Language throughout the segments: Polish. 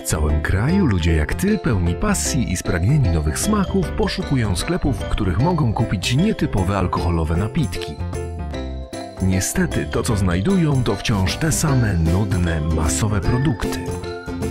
W całym kraju ludzie jak ty, pełni pasji i spragnieni nowych smaków, poszukują sklepów, w których mogą kupić nietypowe alkoholowe napitki. Niestety, to co znajdują, to wciąż te same nudne, masowe produkty.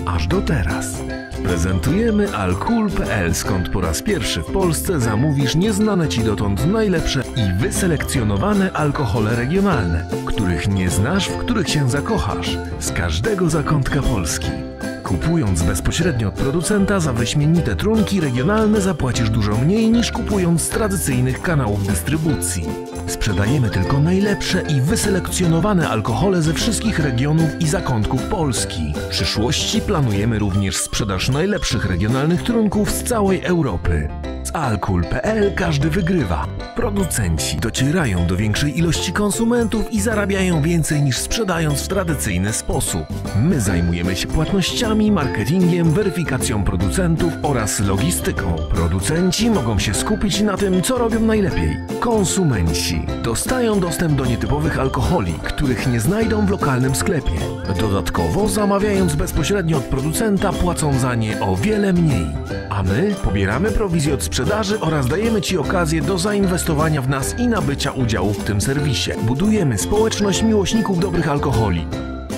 Aż do teraz. Prezentujemy alkohol.pl, skąd po raz pierwszy w Polsce zamówisz nieznane ci dotąd najlepsze i wyselekcjonowane alkohole regionalne, których nie znasz, w których się zakochasz, z każdego zakątka Polski. Kupując bezpośrednio od producenta za wyśmienite trunki regionalne zapłacisz dużo mniej niż kupując z tradycyjnych kanałów dystrybucji. Sprzedajemy tylko najlepsze i wyselekcjonowane alkohole ze wszystkich regionów i zakątków Polski. W przyszłości planujemy również sprzedaż najlepszych regionalnych trunków z całej Europy. Alkohol.pl każdy wygrywa. Producenci docierają do większej ilości konsumentów i zarabiają więcej niż sprzedając w tradycyjny sposób. My zajmujemy się płatnościami, marketingiem, weryfikacją producentów oraz logistyką. Producenci mogą się skupić na tym, co robią najlepiej. Konsumenci dostają dostęp do nietypowych alkoholi, których nie znajdą w lokalnym sklepie. Dodatkowo, zamawiając bezpośrednio od producenta, płacą za nie o wiele mniej. A my pobieramy prowizję od sprzedaży oraz dajemy Ci okazję do zainwestowania w nas i nabycia udziału w tym serwisie. Budujemy społeczność miłośników dobrych alkoholi.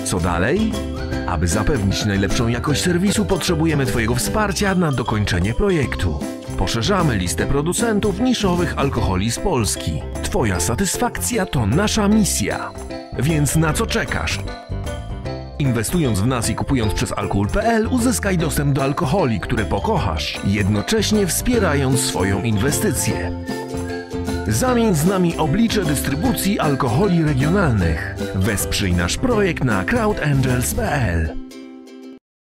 Co dalej? Aby zapewnić najlepszą jakość serwisu, potrzebujemy Twojego wsparcia na dokończenie projektu. Poszerzamy listę producentów niszowych alkoholi z Polski. Twoja satysfakcja to nasza misja. Więc na co czekasz? Inwestując w nas i kupując przez alkohol.pl uzyskaj dostęp do alkoholi, które pokochasz, jednocześnie wspierając swoją inwestycję. Zamień z nami oblicze dystrybucji alkoholi regionalnych. Wesprzyj nasz projekt na crowdangels.pl.